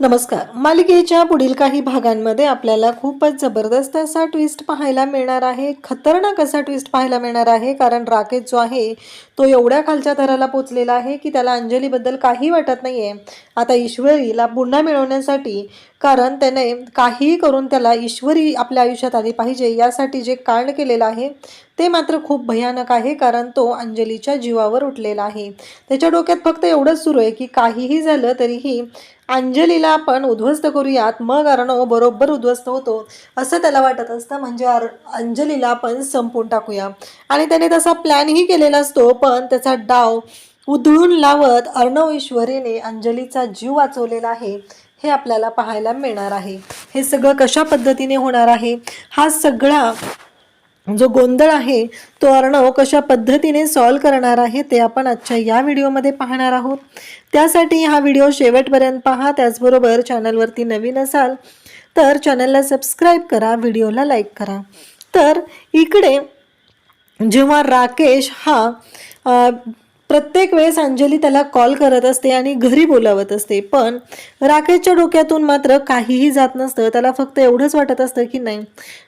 नमस्कार. मालिकेच्या पुढील काही भागांमध्ये आपल्याला खूपच जबरदस्त असा ट्विस्ट पाहायला मिळणार आहे. खतरनाक असा ट्विस्ट पाहायला मिळणार आहे कारण राकेश जो आहे तो एवढ्या खालच्या थराला पोचलेला आहे की त्याला अंजलीबद्दल काही वाटत नाही आहे आता ईश्वरीला पुन्हा मिळवण्यासाठी कारण त्याने काहीही करून त्याला ईश्वरी आपल्या आयुष्यात आली पाहिजे यासाठी जे कांड केलेलं आहे ते मात्र खूप भयानक आहे कारण तो अंजलीच्या जीवावर उठलेला आहे. त्याच्या डोक्यात फक्त एवढंच सुरू आहे की काहीही झालं तरीही अंजलीला आपण उद्ध्वस्त करूयात. मग अर्णव बरोबर उद्ध्वस्त होतो. असं त्याला वाटत असतं. म्हणजे अर अंजलीला आपण संपून टाकूया. आणि त्याने तसा प्लॅनही केलेला असतो पण त्याचा डाव उधळून लावत अर्णव ईश्वरीने अंजलीचा जीव वाचवलेला आहे. हे आपल्याला पाहायला मिळणार आहे. हे सगळं कशा पद्धतीने होणार आहे? हा सगळा जो गोंधळ आहे तो अर्णव कशा पद्धतीने सॉल्व करणार आहे ते आपण आजच्या या व्हिडिओमध्ये पाहणार आहोत. त्यासाठी हा व्हिडिओ शेवटपर्यंत पहा. त्याचबरोबर चॅनलवरती नवीन असाल तर चॅनलला सबस्क्राईब करा व्हिडिओला लाईक करा. तर इकडे जेव्हा राकेश हा प्रत्येक वेळेस अंजली त्याला कॉल करत असते आणि घरी बोलावत असते. पण राकेशच्या डोक्यातून मात्र काहीही जात नसतं. त्याला फक्त एवढंच वाटत असतं की नाही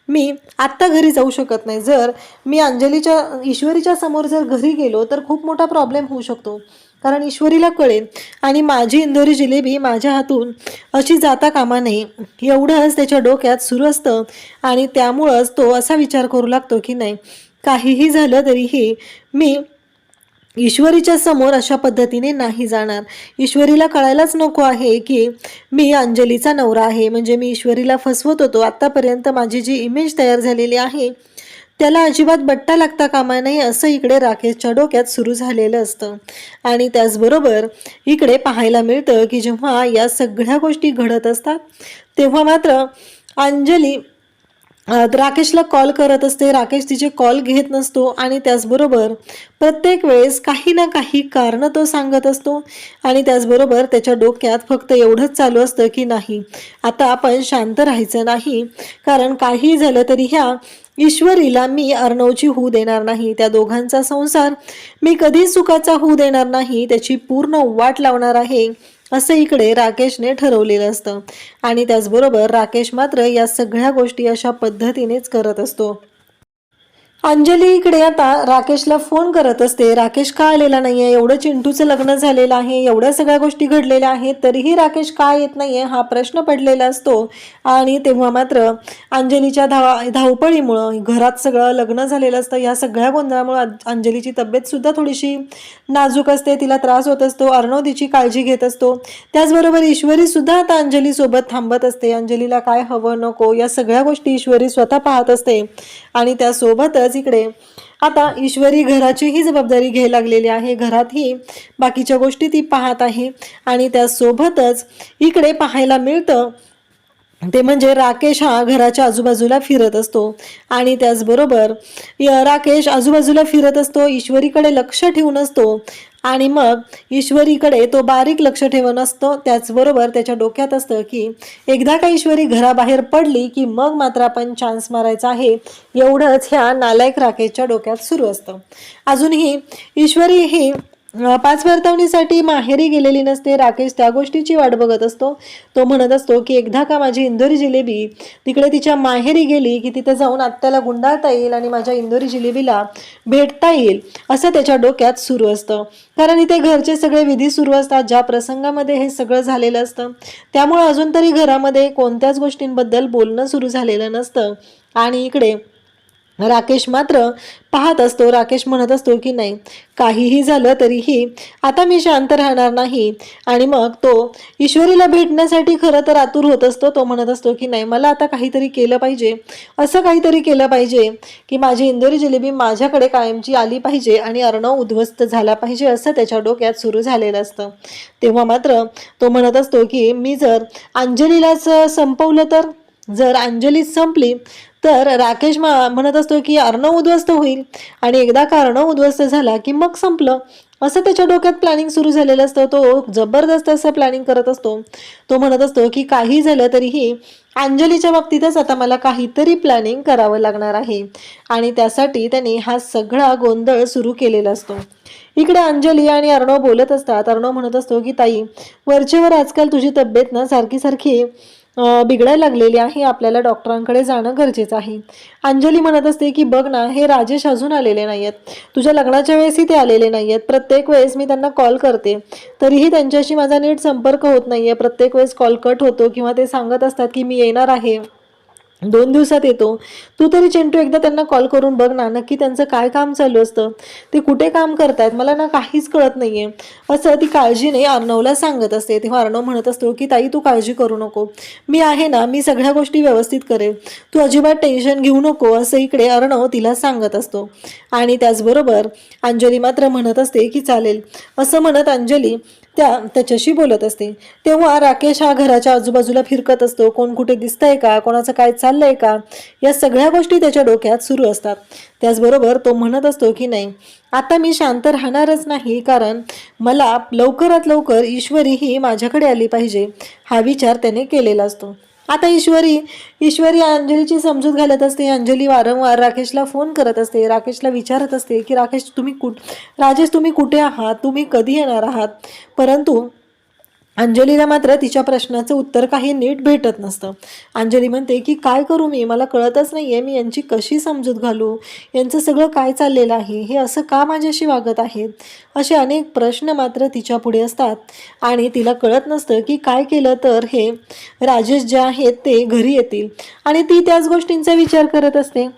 मी आत्ता घरी जाऊ शकत नाही. जर मी अंजलीच्या ईश्वरीच्या समोर जर घरी गेलो तर खूप मोठा प्रॉब्लेम होऊ शकतो. कारण ईश्वरीला कळेल आणि माझी इंदोरी जिलेबी माझ्या हातून अशी जाता कामा नये. एवढंच त्याच्या डोक्यात सुरू असतं आणि त्यामुळंच तो असा विचार करू लागतो की नाही काहीही झालं तरीही मी ईश्वरीच्या समोर अशा पद्धतीने नाही जाणार. ईश्वरीला कळायलाच नको आहे की मी अंजलीचा नवरा आहे. म्हणजे मी ईश्वरीला फसवत होतो. आत्तापर्यंत माझी जी इमेज तयार झालेली आहे त्याला अजिबात बट्टा लागता कामा नये असं इकडे राकेशच्या डोक्यात सुरू झालेलं असतं. आणि त्याचबरोबर इकडे पाहायला मिळतं की जेव्हा या सगळ्या गोष्टी घडत असतात तेव्हा मात्र अंजली राकेशला कॉल करत असते. राकेश तिचे कॉल घेत नसतो आणि त्याचबरोबर प्रत्येक वेळेस काही ना काही कारणं तो सांगत असतो. आणि त्याचबरोबर त्याच्या डोक्यात फक्त एवढंच चालू असतं की नाही आता आपण शांत राहायचं नाही. कारण काही झालं तरी ह्या ईश्वरीला मी अर्णवची होऊ देणार नाही. त्या दोघांचा संसार मी कधी सुखाचा होऊ देणार नाही. त्याची पूर्ण वाट लावणार आहे. असं इकडे राकेशने ठरवलेलं असतं. आणि त्याचबरोबर राकेश मात्र या सगळ्या गोष्टी अशा पद्धतीनेच करत असतो. अंजली इकडे आता राकेशला फोन करत असते. राकेश का आलेला नाहीये? एवढं चिंटूचं लग्न झालेलं आहे. एवढ्या सगळ्या गोष्टी घडलेल्या आहेत. तरीही राकेश का येत नाहीये? हा प्रश्न पडलेला असतो. आणि तेव्हा मात्र अंजलीच्या धावा धावपळीमुळं घरात सगळं लग्न झालेलं असतं. या सगळ्या गोंधळामुळं अंजलीची तब्येत सुद्धा थोडीशी नाजूक असते. तिला त्रास होत असतो. अर्णव तिची काळजी घेत असतो. त्याचबरोबर ईश्वरी सुद्धा आता अंजली सोबत थांबत असते. अंजलीला काय हवं नको या सगळ्या गोष्टी ईश्वरी स्वतः पाहत असते. आणि त्यासोबतच इकडे. आता ईश्वरी घराचीही जबाबदारी घ्यायला लागलेली आहे. घरातही बाकीच्या गोष्टी ती पाहत आहे. आणि त्यासोबतच इकडे पाहायला मिळतं ते म्हणजे राकेश हा घराच्या आजूबाजूला फिरत असतो. आणि त्याचबरोबर राकेश आजूबाजूला फिरत असतो ईश्वरीकडे लक्ष ठेवून असतो. आणि मग ईश्वरीकडे तो बारीक लक्ष ठेवून असतो. त्याचबरोबर त्याच्या डोक्यात असतं की एकदा का ईश्वरी घराबाहेर पडली की मग मात्र आपण चान्स मारायचा आहे. एवढंच ह्या नालायक राकेशच्या डोक्यात सुरू असतं. अजूनही ईश्वरी ही पाच वर्तवणीसाठी माहेरी गेलेली नसते. राकेश त्या गोष्टीची वाट बघत असतो. तो म्हणत असतो की एकदा का माझी इंदोरी जिलेबी तिकडे तिच्या माहेरी गेली की तिथे जाऊन आत्याला गुंडाळता येईल आणि माझ्या इंदोरी जिलेबीला भेटता येईल? असं त्याच्या डोक्यात सुरू असतं. कारण इथे घरचे सगळे विधी सुरू असतात. ज्या प्रसंगामध्ये हे सगळं झालेलं असतं त्यामुळे अजून तरी घरामध्ये कोणत्याच गोष्टींबद्दल बोलणं सुरू झालेलं नसतं. आणि इकडे राकेश मात्र पाहत असतो राकेश म्हणत असतो की नाही काहीही झालं तरीही आता मी शांत राहणार नाही. आणि मग तो ईश्वरीला भेटण्यासाठी खरं तर आतुर होत असतो तो म्हणत असतो की नाही मला आता काहीतरी केलं पाहिजे असं काहीतरी केलं पाहिजे की माझी इंदोरी जिलेबी माझ्याकडे कायमची आली पाहिजे आणि अर्णव उद्ध्वस्त झाला पाहिजे असं त्याच्या डोक्यात सुरू झालेलं असतं. तेव्हा मात्र तो म्हणत असतो की मी जर अंजलीलाच संपवलं तर जर अंजली संपली तर राकेश म्हणत असतो की अर्णव उद्ध्वस्त होईल. आणि एकदा का अर्णव उद्ध्वस्त झाला की मग संपलं. असं त्याच्या डोक्यात प्लॅनिंग सुरू झालेलं असतं. तो जबरदस्त असं प्लॅनिंग करत असतो. तो म्हणत असतो की काही झालं तरीही अंजलीच्या बाबतीतच आता मला काहीतरी प्लॅनिंग करावं लागणार आहे. आणि त्यासाठी त्याने हा सगळा गोंधळ सुरू केलेला असतो. इकडे अंजली आणि अर्णव बोलत असतात. अर्णव म्हणत असतो की ताई वरचेवर आजकाल तुझी तब्येत ना सारखी सारखी बिघडायला लागलेली आहे. आपल्याला डॉक्टरांकडे जाणं गरजेचं आहे. अंजली म्हणत असते की बघ ना हे राजेश अजून आलेले नाही आहेत तुझ्या लग्नाच्या वेळेसही ते आलेले नाही आहेत प्रत्येक वेळेस मी त्यांना कॉल करते. तरीही त्यांच्याशी माझा नीट संपर्क होत नाही आहे प्रत्येक वेळेस कॉल कट होतो किंवा ते सांगत असतात की मी येणार आहे. दोन दिवसात येतो. तू तरी चिंटू एकदा त्यांना कॉल करून बघ ना नक्की त्यांचं काय काम चालू असतं. ते कुठे काम करतायत मला ना काहीच कळत नाहीये. असं ती काळजी नाही अर्णवला सांगत असते. तेव्हा अर्णव म्हणत असतो की ताई तू काळजी करू नको. मी आहे ना मी सगळ्या गोष्टी व्यवस्थित करेन तू अजिबात टेन्शन घेऊ नको असं इकडे अर्णव तिला सांगत असतो. आणि त्याचबरोबर अंजली मात्र म्हणत असते की चालेल. असं म्हणत अंजली त्या त्याच्याशी बोलत असते. तेव्हा राकेश हा घराच्या आजूबाजूला फिरकत असतो. कोण कुठे दिसतंय का? कोणाचं काय चाललंय का? या सगळ्या गोष्टी त्याच्या डोक्यात सुरू असतात. त्याचबरोबर तो म्हणत असतो की नाही आता मी शांत राहणारच नाही कारण मला लवकरात लवकर ईश्वरी ही माझ्याकडे आली पाहिजे हा विचार त्याने केलेला असतो. आता ईश्वरी ईश्वरी अंजलीची समजूत घालत असते. अंजली वारंवार राकेशला फोन करत असते. राकेशला विचारत असते की राकेश तुम्ही कुठ राजेश तुम्ही कुठे आहात? तुम्ही कधी येणार आहात? परंतु अंजलीला मात्र तिच्या प्रश्नाचं उत्तर काही नीट भेटत नसतं. अंजली म्हणते की काय करू मी? मला कळतच नाही आहे मी यांची कशी समजूत घालू? यांचं सगळं काय चाललेलं आहे? हे असं का माझ्याशी वागत आहेत? असे अनेक प्रश्न मात्र तिच्या पुढे असतात. आणि तिला कळत नसतं की काय केलं तर हे राजेश जे आहेत ते घरी येतील. आणि ती त्याच गोष्टींचा विचार करत असते.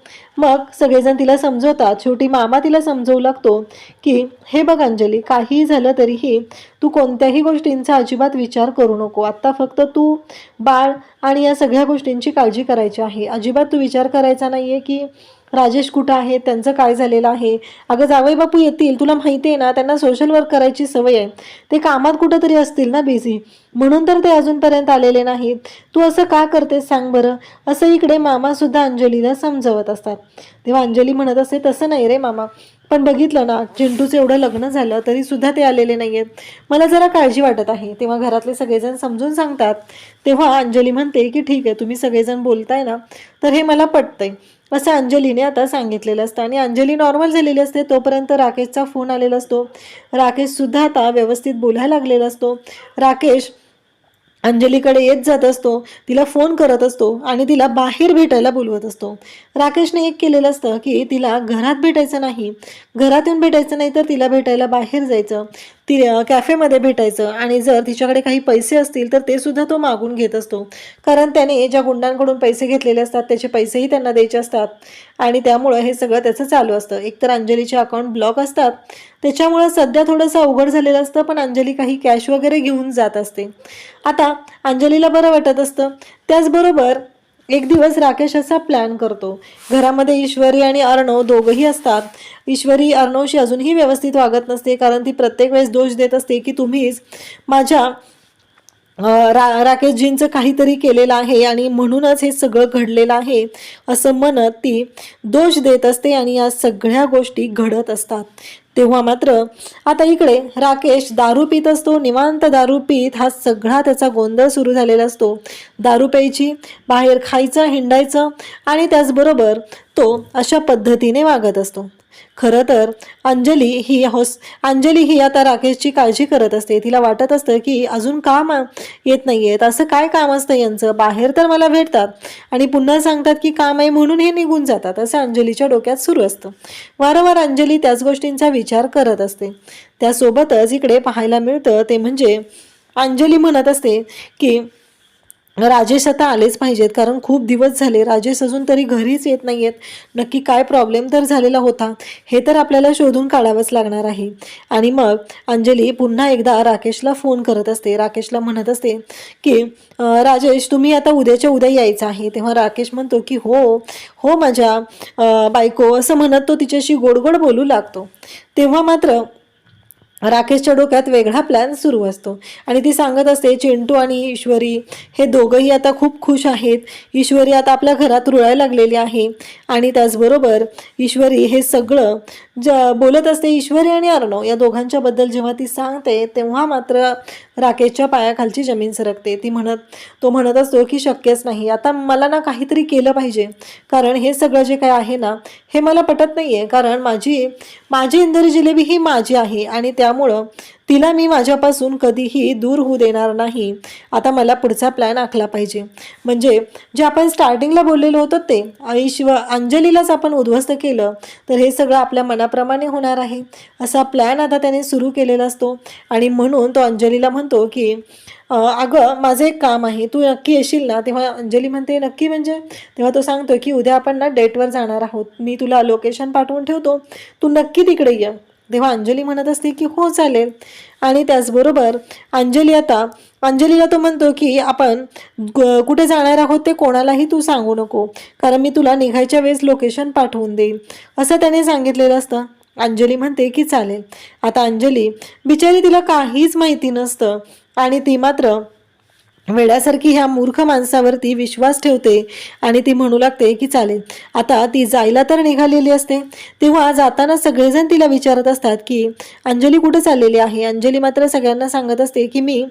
मग सगळेजण तिला समजवतात. शेवटी मामा तिला समजवू लागतो की हे बघ अंजली काही झालं तरीही तू कोणत्याही गोष्टींचा अजिबात विचार करू नको. आत्ता फक्त तू बाळ आणि या सगळ्या गोष्टींची काळजी करायची आहे. अजिबात तू विचार करायचा नाही आहे की राजेश कुठं आहे? त्यांचं काय झालेलं आहे? अगं जावई बापू येतील. तुला माहिती आहे ना त्यांना सोशल वर्क करायची सवय आहे. ते कामात कुठंतरी असतील ना बिझी म्हणून तर ते अजूनपर्यंत आलेले नाहीत. तू असं का करतेस सांग बरं? असं इकडे मामासुद्धा अंजलीला समजवत असतात. तेव्हा अंजली म्हणत असते तसं नाही रे मामा. पण बघितलं ना चिंटूचं एवढं लग्न झालं तरी सुद्धा ते आलेले नाही आहेत मला जरा काळजी वाटत आहे. तेव्हा घरातले सगळेजण समजून सांगतात. तेव्हा अंजली म्हणते की ठीक आहे तुम्ही सगळेजण बोलताय ना तर हे मला पटतंय. असं अंजलीने आता सांगितलेलं असतं. आणि अंजली नॉर्मल झालेली असते तोपर्यंत राकेशचा फोन आलेला असतो. राकेश सुद्धा आता व्यवस्थित बोलायला लागलेला असतो. राकेश अंजलीकडे येत जात असतो. तिला फोन करत असतो आणि तिला बाहेर भेटायला बोलवत असतो. राकेशने एक केलेलं असतं की तिला घरात भेटायचं नाही. घरात येऊन भेटायचं नाही तर तिला भेटायला बाहेर जायचं. ती कॅफेमध्ये भेटायचं आणि जर तिच्याकडे काही पैसे असतील तर ते सुद्धा तो मागून घेत असतो. कारण त्याने ज्या गुंडांकडून पैसे घेतलेले असतात त्याचे पैसेही त्यांना द्यायचे असतात. आणि त्यामुळं हे सगळं त्याचं चालू असतं. एकतर अंजलीचे अकाउंट ब्लॉक असतात. त्याच्यामुळं सध्या थोडंसं अवघड झालेलं असतं पण अंजली काही कॅश वगैरे घेऊन जात असते. आता अंजलीला बरं वाटत असतं. त्याचबरोबर एक दिवस राकेश असा प्लॅन करतो. घरामध्ये ईश्वरी आणि अर्णव दोघंही असतात. ईश्वरी अर्णवशी अजूनही व्यवस्थित वागत नसते कारण ती प्रत्येक वेळेस दोष देत असते की तुम्हीच माझ्या रा राकेशजींचं काहीतरी केलेलं आहे आणि म्हणूनच हे सगळं घडलेलं आहे असं म्हणत ती दोष देत असते आणि या सगळ्या गोष्टी घडत असतात. तेव्हा मात्र आता इकडे राकेश दारू पित असतो निवांत दारू पित हा सगळा त्याचा गोंधळ सुरू झालेला असतो. दारू प्यायची बाहेर खायचं हिंडायचं आणि त्याचबरोबर तो अशा पद्धतीने वागत असतो. खरं तर अंजली ही हॉस अंजली ही आता राकेशची काळजी करत असते. तिला वाटत असतं की अजून काम येत नाही आहेत असं काय काम असतं यांचं? बाहेर तर मला भेटतात. आणि पुन्हा सांगतात की काम आहे म्हणून हे निघून जातात. असं अंजलीच्या डोक्यात सुरू असतं. वारंवार अंजली त्याच गोष्टींचा विचार करत असते. त्यासोबतच इकडे पाहायला मिळतं ते म्हणजे अंजली म्हणत असते की राजेश आता आलेच पाहिजेत कारण खूप दिवस झाले राजेश अजून तरी घरीच येत नाही आहेत नक्की काय प्रॉब्लेम तर झालेला होता हे तर आपल्याला शोधून काढावंच लागणार आहे. आणि मग अंजली पुन्हा एकदा राकेशला फोन करत असते. राकेशला म्हणत असते की राजेश तुम्ही आता उद्याच्या उद्या यायचं आहे. तेव्हा राकेश म्हणतो की हो हो माझ्या बायको असं म्हणत तो तिच्याशी गोड गोड बोलू लागतो. तेव्हा मात्र राकेशच्या डोक्यात वेगळा प्लॅन सुरू असतो. आणि ती सांगत असते चिंटू आणि ईश्वरी हे दोघंही आता खूप खुश आहेत. ईश्वरी आता आपल्या घरात रुळायला लागलेली आहे. आणि त्याचबरोबर ईश्वरी हे सगळं ज बोलत असते ईश्वरी आणि अर्णव या दोघांच्या बद्दल जेव्हा ती सांगते तेव्हा मात्र राकेशच्या पायाखालची जमीन सरकते. ती म्हणत तो म्हणत असतो की शक्यच नाही आता मला ना काहीतरी केलं पाहिजे. कारण हे सगळं जे काय आहे ना हे मला पटत नाही आहे कारण माझी माझी इंदोरी जिलेबी ही माझी आहे आणि त्यामुळं तिला मी माझ्यापासून कधीही दूर होऊ देणार नाही. आता मला पुढचा प्लॅन आखला पाहिजे. म्हणजे जे आपण स्टार्टिंगला बोललेलो होतो ते ईश्व अंजलीलाच आपण उद्ध्वस्त केलं तर हे सगळं आपल्या मनाप्रमाणे होणार आहे. असा प्लॅन आता त्याने सुरू केलेला असतो. आणि म्हणून तो अंजलीला म्हणतो की अगं माझं एक काम आहे. तू नक्की येशील ना? तेव्हा अंजली म्हणते नक्की म्हणजे? तेव्हा तो सांगतो की उद्या आपण ना डेटवर जाणार आहोत. मी तुला लोकेशन पाठवून ठेवतो. तू नक्की तिकडे ये. तेव्हा अंजली म्हणत असते की हो चालेल. आणि त्याचबरोबर अंजली आता अंजलीला तो म्हणतो की आपण ग- कुठे जाणार आहोत ते कोणालाही तू सांगू नको. कारण मी तुला निघायच्या वेळेस लोकेशन पाठवून देईन. असं त्याने सांगितलेलं असतं. अंजली म्हणते की चालेल. आता अंजली बिचारी तिला काहीच माहिती नसतं. आणि ती मात्र वेड्यासारखी ह्या मूर्ख माणसावरती विश्वास ठेवते आणि ती म्हणू लागते की चालेल. आता ती जायला तर निघालेली असते. तेव्हा जाताना सगळेजण तिला विचारत असतात की अंजली कुठे चाललेली आहे? अंजली मात्र सगळ्यांना सांगत असते की मी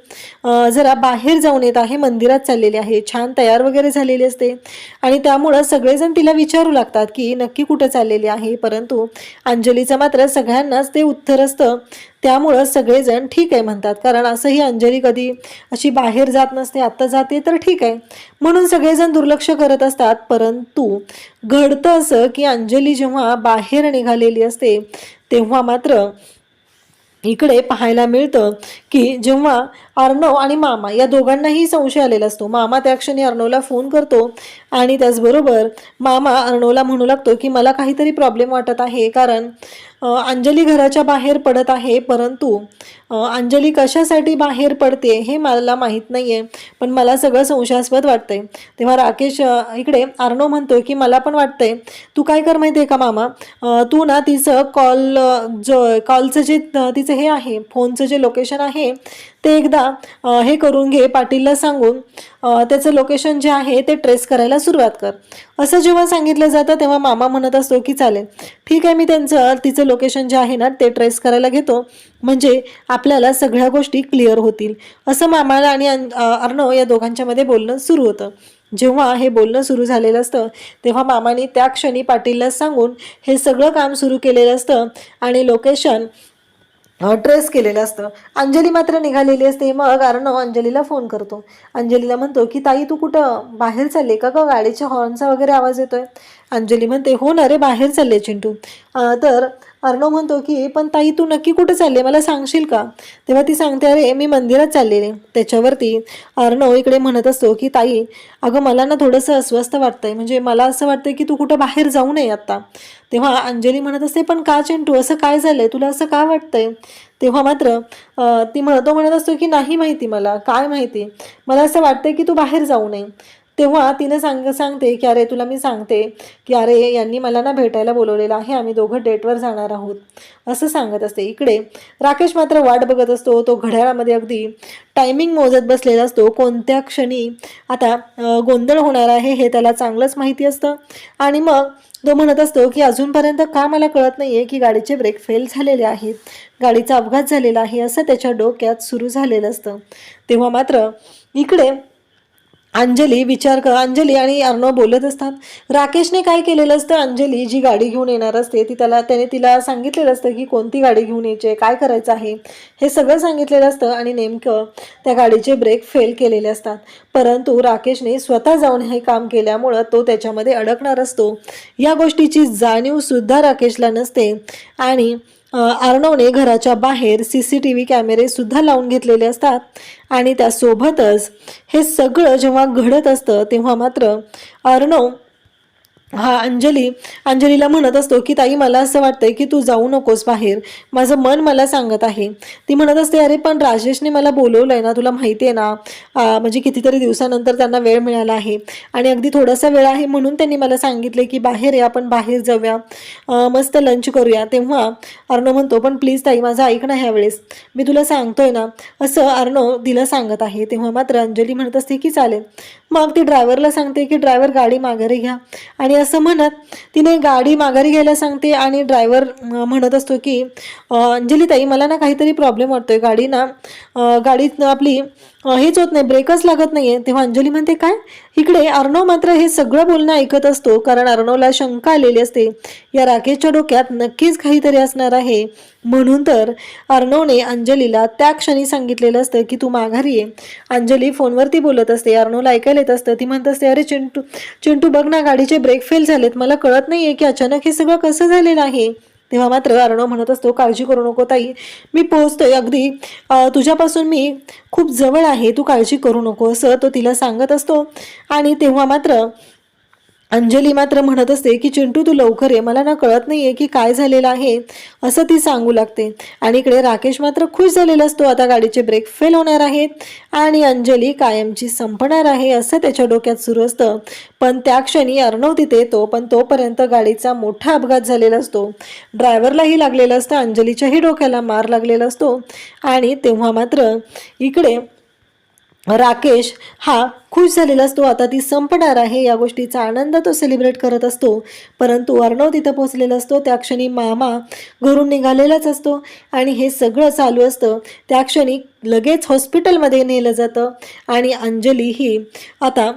जरा बाहेर जाऊन येत आहे. मंदिरात चाललेली आहे. छान तयार वगैरे झालेली असते. आणि त्यामुळं सगळेजण तिला विचारू लागतात की नक्की कुठं चाललेली आहे? परंतु अंजलीचं मात्र सगळ्यांनाच ते उत्तर असतं त्यामुळं सगळेजण ठीक आहे म्हणतात. कारण असंही अंजली कधी अशी बाहेर जात नसते आत्ता जाते तर ठीक आहे. म्हणून सगळेजण दुर्लक्ष करत असतात. परंतु घडतं असं की अंजली जेव्हा बाहेर निघालेली असते तेव्हा मात्र इकडे पाहायला मिळतं की जेव्हा अर्णव आणि मामा या दोघांनाही संशय आलेला असतो. मामा त्या क्षणी अर्णवला फोन करतो आणि त्याचबरोबर मामा अर्णवला म्हणू लागतो की मला काहीतरी प्रॉब्लेम वाटत आहे कारण अंजली घराच्या बाहेर पडत आहे परंतु अंजली कशासाठी बाहेर पडते हे मला माहीत नाही आहे पण मला सगळं संशयास्पद वाटतंय. तेव्हा राकेश इकडे अर्णव म्हणतो की मला पण वाटतंय तू काय कर माहिती आहे का मामा? तू ना तिचं कॉल जो कॉलचं जे तिचं हे आहे फोनचं जे लोकेशन आहे ते एकदा हे करून घे पाटीलला सांगून त्याचं लोकेशन जे आहे ते ट्रेस करायला सुरुवात कर. असं जेव्हा सांगितलं जातं तेव्हा मामा म्हणत असतो की चालेल. ठीक आहे मी त्यांचं तिचं लोकेशन जे आहे ना ते ट्रेस करायला घेतो. म्हणजे आपल्याला सगळ्या गोष्टी क्लिअर होतील. असं मामाला आणि अर्णव या दोघांच्यामध्ये बोलणं सुरू होतं. जेव्हा हे बोलणं सुरू झालेलं असतं तेव्हा मामाने त्या क्षणी पाटीलला सांगून हे सगळं काम सुरू केलेलं असतं आणि लोकेशन ट्रेस केलेलं असतं. अंजली मात्र निघालेली असते. मग अर्णव अंजलीला फोन करतो. अंजलीला म्हणतो की ताई तू कुठं? बाहेर चालले का गाडीच्या हॉर्नचा वगैरे आवाज येतोय. अंजली म्हणते हो ना रे बाहेर चालले चिंटू. तर अर्णव म्हणतो की पण ताई तू नक्की कुठं चालले? मला सांगशील का? तेव्हा ती सांगते अरे मी मंदिरात चाललेले. त्याच्यावरती अर्णव इकडे म्हणत असतो की ताई अगं मला ना थोडंसं अस्वस्थ वाटतंय. म्हणजे मला असं वाटतंय की तू कुठं बाहेर जाऊ नये आता तेव्हा अंजली म्हणत असते पण का चिंटू? असं काय झालंय? तुला असं का वाटतंय? तेव्हा मात्र ती म्हणतो म्हणत असतो की नाही माहिती मला. काय माहिती? मला असं वाटतंय की तू बाहेर जाऊ नये. तेव्हा तिने सांग सांगते की अरे तुला मी सांगते की अरे यांनी मला ना भेटायला बोलवलेलं आहे आम्ही दोघं डेटवर जाणार आहोत. असं सांगत असते. इकडे राकेश मात्र वाट बघत असतो. तो घड्याळामध्ये अगदी टायमिंग मोजत बसलेला असतो. कोणत्या क्षणी आता गोंधळ होणार आहे हे त्याला चांगलंच माहिती असतं. आणि मग तो म्हणत असतो की अजूनपर्यंत का मला कळत नाही आहे की गाडीचे ब्रेक फेल झालेले आहेत गाडीचा अपघात झालेला आहे असं त्याच्या डोक्यात सुरू झालेलं असतं. तेव्हा मात्र इकडे अंजली विचार कर. अंजली आणि अर्णव बोलत असतात. राकेशने काय केलेलं असतं? अंजली जी गाडी घेऊन येणार असते ती त्याला त्याने तिला सांगितलेलं असतं की कोणती गाडी घेऊन यायची आहे काय करायचं आहे? हे सगळं सांगितलेलं असतं आणि नेमकं त्या गाडीचे ब्रेक फेल केलेले असतात. परंतु राकेशने स्वतः जाऊन हे काम केल्यामुळं तो त्याच्यामध्ये अडकणार असतो. या गोष्टीची जाणीवसुद्धा राकेशला नसते. आणि अर्णवने घराच्या बाहेर सी सी टी व्ही कॅमेरे सुद्धा लावून घेतलेले असतात आणि त्यासोबतच हे सगळं जेव्हा घडत असतं तेव्हा मात्र अर्णव हा अंजली. अंजलीला म्हणत असतो की ताई मला असं वाटतंय की तू जाऊ नकोस बाहेर. माझं मन मला सांगत आहे. ती म्हणत असते अरे पण राजेशने मला बोलवलंय ना तुला माहिती आहे ना म्हणजे कितीतरी दिवसानंतर त्यांना वेळ मिळाला आहे. आणि अगदी थोडासा वेळ आहे म्हणून त्यांनी मला सांगितले की बाहेर या आपण बाहेर जाऊया. मस्त लंच करूया. तेव्हा अर्णव म्हणतो पण प्लीज ताई माझं ऐक ना ह्यावेळेस. मी तुला सांगतोय ना. असं अर्णव तिला सांगत आहे. तेव्हा मात्र अंजली म्हणत असते की चालेल. मग ती ड्रायव्हरला सांगते की ड्रायव्हर गाडी माघारी घ्या. आणि असं म्हणत तिने गाडी माघारी घ्यायला सांगते आणि ड्रायव्हर म्हणत असतो की अंजली ताई मला ना काहीतरी प्रॉब्लेम वाटतोय. गाडी ना गाडी आपली हेच होत नाही ब्रेकच लागत नाहीये. तेव्हा अंजली म्हणते काय? इकडे अर्णव मात्र हे सगळं बोलणं ऐकत असतो कारण अर्णवला शंका आलेली असते. या राकेशच्या डोक्यात नक्कीच काहीतरी असणार आहे. म्हणून तर अर्णवने अंजलीला त्या क्षणी सांगितलेलं असतं की तू माघारी ये. अंजली फोनवरती बोलत असते. अर्णवला ऐकायला येत असतं. ती म्हणत असते अरे चिंटू चिंटू बघ ना गाडीचे ब्रेक फेल झालेत. मला कळत नाहीये की अचानक हे सगळं कसं झालेलं आहे. तेव्हा मात्र अर्णव म्हणत असतो काळजी करू नको ताई. मी पोहोचतोय अगदी. तुझ्यापासून मी खूप जवळ आहे. तू काळजी करू नको. असं तो तिला सांगत असतो. आणि तेव्हा मात्र अंजली मात्र म्हणत असते की चिंटू तू लवकर ये. मला ना कळत नाहीये की काय झालेलं आहे. असं ती सांगू लागते. आणि इकडे राकेश मात्र खुश झालेला असतो. आता गाडीचे ब्रेक फेल होणार आहेत आणि अंजली कायमची संपणार आहे असं त्याच्या डोक्यात सुरू असतं. पण त्या क्षणी अर्णव तिथे येतो. पण तोपर्यंत गाडीचा मोठा अपघात झालेला असतो. ड्रायव्हरलाही लागलेलं असतं. अंजलीच्याही डोक्याला मार लागलेला असतो. आणि तेव्हा मात्र इकडे राकेश हा खुश झालेला असतो. आता ती संपणार आहे. या गोष्टीचा आनंद तो सेलिब्रेट करत असतो. परंतु अर्णव तिथं पोचलेला असतो. त्या क्षणी मामा घरून निघालेलाच असतो. आणि हे सगळं चालू असतं. त्या क्षणी लगेच हॉस्पिटलमध्ये नेलं जातं. आणि अंजली ही आता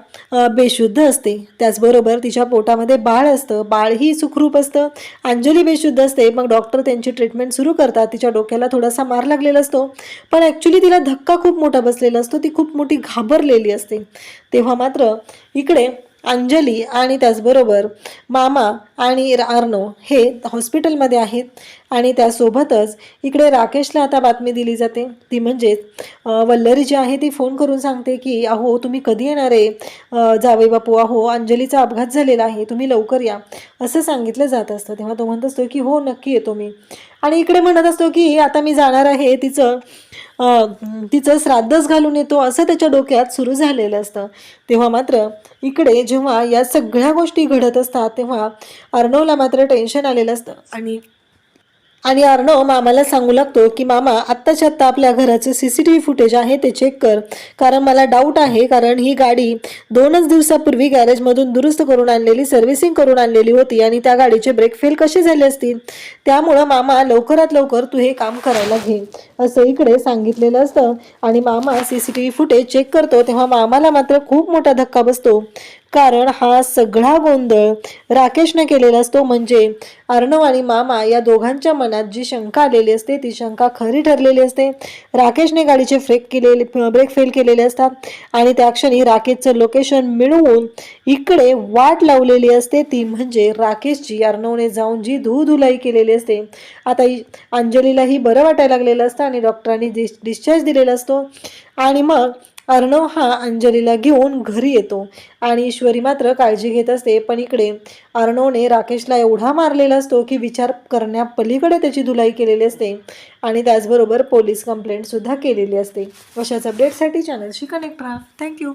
बेशुद्ध असते. त्याचबरोबर तिच्या पोटामध्ये बाळ असतं. बाळही सुखरूप असतं. अंजली बेशुद्ध असते. मग डॉक्टर त्यांची ट्रीटमेंट सुरू करतात. तिच्या डोक्याला थोडासा मार लागलेला असतो. पण ॲक्च्युली तिला धक्का खूप मोठा बसलेला असतो. ती खूप मोठी घाबरलेली असते. तेव्हा मात्र इकडे अंजली आणि त्याचबरोबर मामा आणि रा- अर्णव हे हॉस्पिटलमध्ये आहेत. आणि त्यासोबतच इकडे राकेशला आता बातमी दिली जाते. ती म्हणजेच वल्लरी जी आहे ती फोन करून सांगते की अहो तुम्ही कधी येणार आहे? जावे बापू अहो अंजलीचा अपघात झालेला आहे तुम्ही लवकर या. असं सांगितलं जात असतं. तेव्हा तो म्हणत असतो की हो नक्की येतो मी. आणि इकडे म्हणत असतो की आता मी जाणार आहे तिचं तिचं श्राद्धच घालून येतो असं त्याच्या डोक्यात सुरू झालेलं असतं. तेव्हा मात्र इकडे जेव्हा या सगळ्या गोष्टी घडत असतात तेव्हा अर्णवला मात्र टेन्शन आलेलं असतं. आणि आणि अर्णव मामाला सांगू लागतो की मामा आत्ताच्या आत्ता आपल्या घराचं C C T V footage आहे ते चेक कर. कारण मला डाऊट आहे कारण ही गाडी दोनच दिवसापूर्वी गॅरेजमधून दुरुस्त करून आणलेली सर्व्हिसिंग करून आणलेली होती आणि त्या गाडीचे ब्रेक फेल कसे झाले असतील? त्यामुळं मामा लवकरात लवकर तू हे काम करायला घे. असं इकडे सांगितलेलं असतं. आणि मामा C C T V footage check करतो तेव्हा मामाला मात्र खूप मोठा धक्का बसतो. कारण हा सगळा गोंधळ राकेशने केलेला असतो. म्हणजे अर्णव आणि मामा या दोघांच्या मनात जी शंका आलेली असते ती शंका खरी ठरलेली असते. राकेशने गाडीचे फ्रेक केलेले ब्रेक फेल केलेले असतात आणि त्या क्षणी राकेशचं लोकेशन मिळवून इकडे वाट लावलेली असते. ती म्हणजे राकेशची अर्णवने जाऊन जी धुधुलाई केलेली असते. आता अंजलीलाही बरं वाटायला लागलेलं असतं आणि डॉक्टरांनी डिस्चार्ज दिलेला असतो. आणि मग अर्णव हा अंजलीला घेऊन घरी येतो. आणि ईश्वरी मात्र काळजी घेत असते. पण इकडे अर्णवने राकेशला एवढा मारलेला असतो की विचार करण्यापलीकडे त्याची धुलाई केलेली असते. आणि त्याचबरोबर पोलीस कंप्लेंटसुद्धा केलेली असते. अशाच अपडेटसाठी चॅनलशी कनेक्ट राहा. थँक्यू